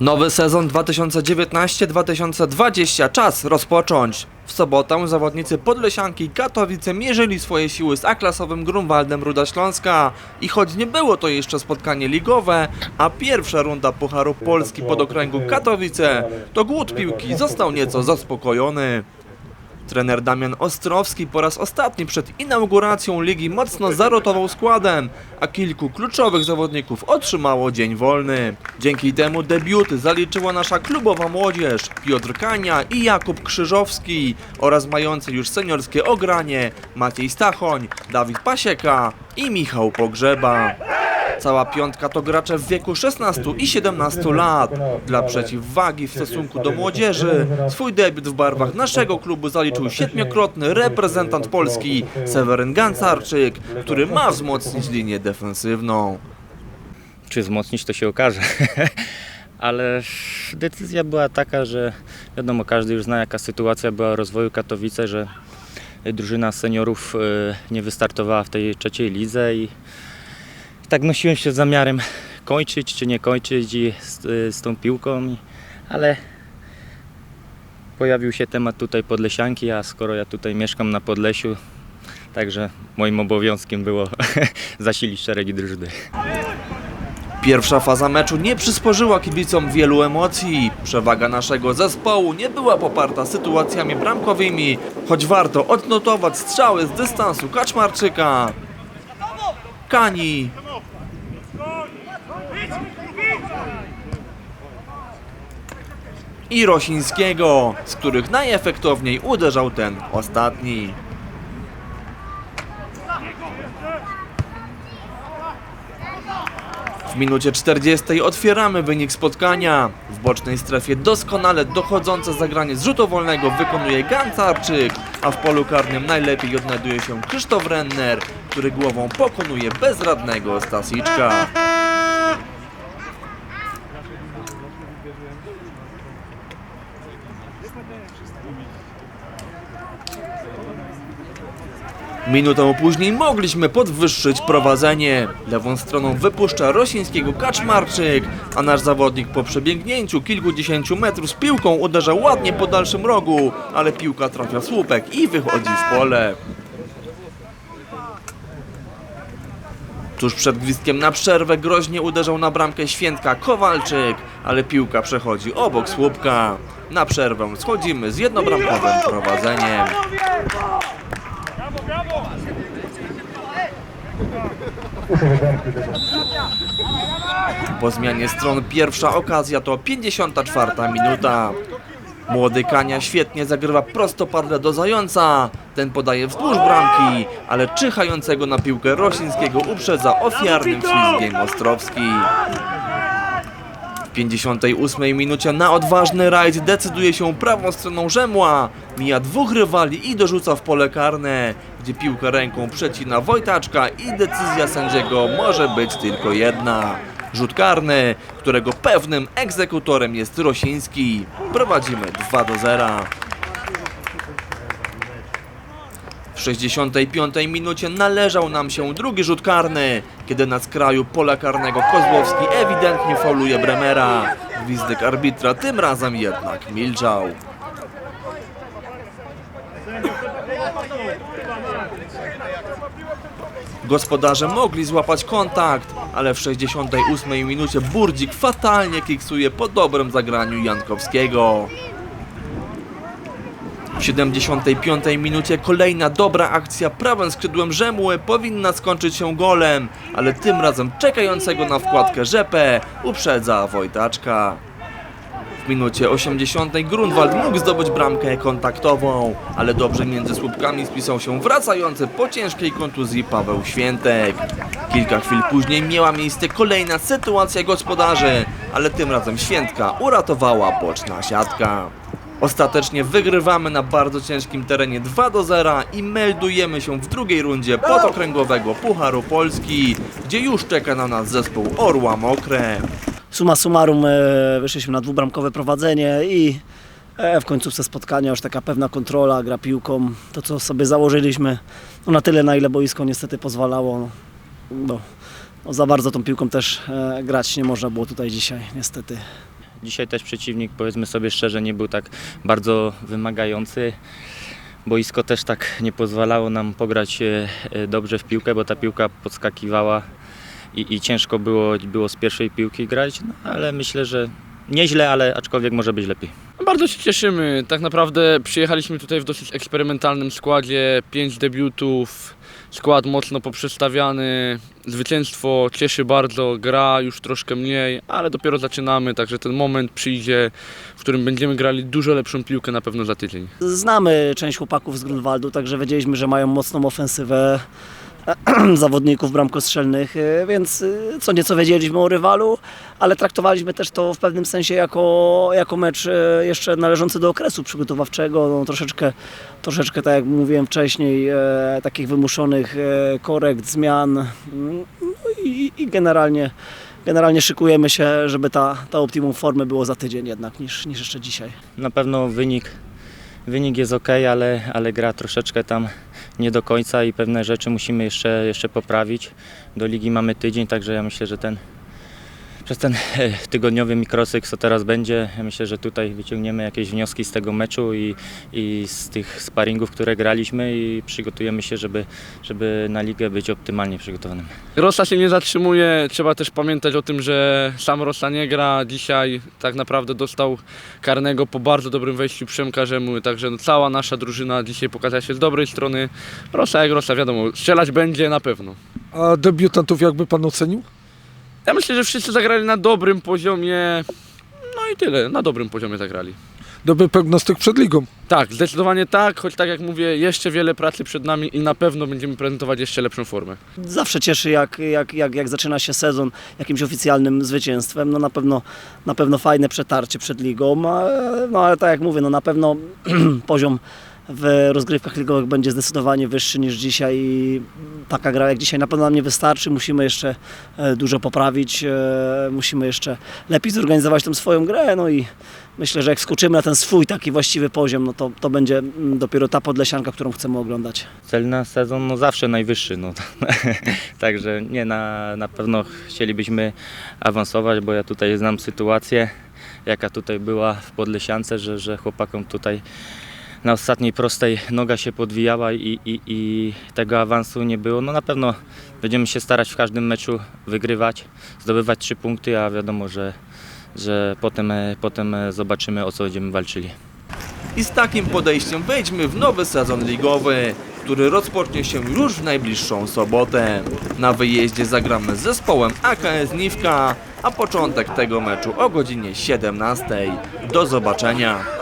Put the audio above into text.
Nowy sezon 2019-2020 czas rozpocząć. W sobotę zawodnicy Podlesianki Katowice mierzyli swoje siły z A-klasowym Grunwaldem Ruda Śląska i choć nie było to jeszcze spotkanie ligowe, a pierwsza runda Pucharu Polski pod okręgu Katowice, to głód piłki został nieco zaspokojony. Trener Damian Ostrowski po raz ostatni przed inauguracją ligi mocno zarotował składem, a kilku kluczowych zawodników otrzymało dzień wolny. Dzięki temu debiuty zaliczyła nasza klubowa młodzież Piotr Kania i Jakub Krzyżowski oraz mający już seniorskie ogranie Maciej Stachoń, Dawid Pasieka i Michał Pogrzeba. Cała piątka to gracze w wieku 16 i 17 lat. Dla przeciwwagi w stosunku do młodzieży swój debiut w barwach naszego klubu zaliczył siedmiokrotny reprezentant Polski Seweryn Gancarczyk, który ma wzmocnić linię defensywną. Czy wzmocnić to się okaże. Ale decyzja była taka, że wiadomo, każdy już zna jaka sytuacja była rozwoju Katowice, że drużyna seniorów e, nie wystartowała w tej trzeciej lidze i tak nosiłem się z zamiarem kończyć czy nie kończyć z, z tą piłką, ale pojawił się temat tutaj Podlesianki, a skoro ja tutaj mieszkam na Podlesiu, także moim obowiązkiem było zasilić szeregi drużyny. Pierwsza faza meczu nie przysporzyła kibicom wielu emocji. Przewaga naszego zespołu nie była poparta sytuacjami bramkowymi, choć warto odnotować strzały z dystansu Kaczmarczyka, Kani i Rosińskiego, z których najefektowniej uderzał ten ostatni. W minucie 40 otwieramy wynik spotkania. W bocznej strefie doskonale dochodzące zagranie z rzutu wolnego wykonuje Gancarczyk, a w polu karnym najlepiej odnajduje się Krzysztof Renner, który głową pokonuje bezradnego Stasiczka. Minutę później mogliśmy podwyższyć prowadzenie. Lewą stroną wypuszcza rosyjskiego Kaczmarczyk, a nasz zawodnik po przebiegnięciu kilkudziesięciu metrów z piłką uderza ładnie po dalszym rogu, ale piłka trafia w słupek i wychodzi w pole. Tuż przed gwizdkiem na przerwę groźnie uderzał na bramkę Świętka Kowalczyk, ale piłka przechodzi obok słupka. Na przerwę schodzimy z jednobramkowym prowadzeniem. Po zmianie stron pierwsza okazja to 54 minuta. Młody Kania świetnie zagrywa prostopadle do Zająca. Ten podaje wzdłuż bramki, ale czyhającego na piłkę Rosińskiego uprzedza ofiarnym ślizgiem Ostrowski. W 58 minucie na odważny rajd decyduje się prawą stroną Rzemła. Mija dwóch rywali i dorzuca w pole karne, gdzie piłkę ręką przecina Wojtaczka i decyzja sędziego może być tylko jedna. Rzut karny, którego pewnym egzekutorem jest Rosiński. Prowadzimy 2 do 0. W 65 minucie należał nam się drugi rzut karny, kiedy na skraju pola karnego Kozłowski ewidentnie fauluje Bremera. Gwizdek arbitra tym razem jednak milczał. Gospodarze mogli złapać kontakt, ale w 68 minucie Burdzik fatalnie kiksuje po dobrym zagraniu Jankowskiego. W 75 minucie kolejna dobra akcja prawym skrzydłem Rzemły powinna skończyć się golem, ale tym razem czekającego na wkładkę Rzepę uprzedza Wojtaczka. W minucie 80 Grunwald mógł zdobyć bramkę kontaktową, ale dobrze między słupkami spisał się wracający po ciężkiej kontuzji Paweł Świętek. Kilka chwil później miała miejsce kolejna sytuacja gospodarzy, ale tym razem Świętka uratowała boczna siatka. Ostatecznie wygrywamy na bardzo ciężkim terenie 2 do 0 i meldujemy się w drugiej rundzie podokręgowego Pucharu Polski, gdzie już czeka na nas zespół Orła Mokre. Suma summarum e, wyszliśmy na dwubramkowe prowadzenie i e, w końcówce spotkania już taka pewna kontrola, gra piłką, to co sobie założyliśmy, no na tyle na ile boisko niestety pozwalało. No, no, no za bardzo tą piłką też e, grać nie można było tutaj dzisiaj niestety. Dzisiaj też przeciwnik, powiedzmy sobie szczerze, nie był tak bardzo wymagający. Boisko też tak nie pozwalało nam pograć e, e, dobrze w piłkę, bo ta piłka podskakiwała i, i ciężko było, było z pierwszej piłki grać, no, ale myślę, że nieźle, ale aczkolwiek może być lepiej. Bardzo się cieszymy. Tak naprawdę przyjechaliśmy tutaj w dosyć eksperymentalnym składzie. Pięć debiutów, skład mocno poprzestawiany. Zwycięstwo cieszy bardzo, gra już troszkę mniej, ale dopiero zaczynamy, także ten moment przyjdzie, w którym będziemy grali dużo lepszą piłkę na pewno za tydzień. Znamy część chłopaków z Grunwaldu, także wiedzieliśmy, że mają mocną ofensywę zawodników bramkostrzelnych, y, więc y, co nieco wiedzieliśmy o rywalu, ale traktowaliśmy też to w pewnym sensie jako, jako mecz y, jeszcze należący do okresu przygotowawczego, no, troszeczkę, troszeczkę tak jak mówiłem wcześniej, e, takich wymuszonych e, korekt, zmian mm, no i, i generalnie Generalnie szykujemy się, żeby ta, ta optimum formy było za tydzień jednak niż, niż jeszcze dzisiaj. Na pewno wynik, wynik jest ok, ale, ale gra troszeczkę tam nie do końca i pewne rzeczy musimy jeszcze, jeszcze poprawić. Do ligi mamy tydzień, także ja myślę, że ten przez ten e, tygodniowy mikrocykl, co teraz będzie, myślę, że tutaj wyciągniemy jakieś wnioski z tego meczu i, i z tych sparingów, które graliśmy i przygotujemy się, żeby, żeby na ligę być optymalnie przygotowanym. Rosa się nie zatrzymuje, trzeba też pamiętać o tym, że sam Rosa nie gra. Dzisiaj tak naprawdę dostał karnego po bardzo dobrym wejściu Przemka Rzemuły, także no, cała nasza drużyna dzisiaj pokazała się z dobrej strony. Rosa jak Rosa, wiadomo, strzelać będzie na pewno. A debiutantów jakby pan ocenił? Ja myślę, że wszyscy zagrali na dobrym poziomie, no i tyle, na dobrym poziomie zagrali. Dobry prognostyk przed ligą. Tak, zdecydowanie tak, choć tak jak mówię, jeszcze wiele pracy przed nami i na pewno będziemy prezentować jeszcze lepszą formę. Zawsze cieszy, jak, jak, jak, jak zaczyna się sezon jakimś oficjalnym zwycięstwem. No na pewno, na pewno fajne przetarcie przed ligą, no ale tak jak mówię, no na pewno poziom w rozgrywkach ligowych będzie zdecydowanie wyższy niż dzisiaj i taka gra jak dzisiaj na pewno nam nie wystarczy. Musimy jeszcze e, dużo poprawić, e, musimy jeszcze lepiej zorganizować tą swoją grę, no i myślę, że jak skoczymy na ten swój taki właściwy poziom, no to, to będzie mm, dopiero ta podlesianka, którą chcemy oglądać. Cel na sezon no zawsze najwyższy. No. Także nie, na, na pewno chcielibyśmy awansować, bo ja tutaj znam sytuację, jaka tutaj była w Podlesiance, że, że chłopakom tutaj na ostatniej prostej noga się podwijała i, i, i tego awansu nie było. No na pewno będziemy się starać w każdym meczu wygrywać, zdobywać trzy punkty, a wiadomo, że, że potem, e, potem e, zobaczymy o co będziemy walczyli. I z takim podejściem wejdźmy w nowy sezon ligowy, który rozpocznie się już w najbliższą sobotę. Na wyjeździe zagramy z zespołem AKS Niwka, a początek tego meczu o godzinie 17. Do zobaczenia.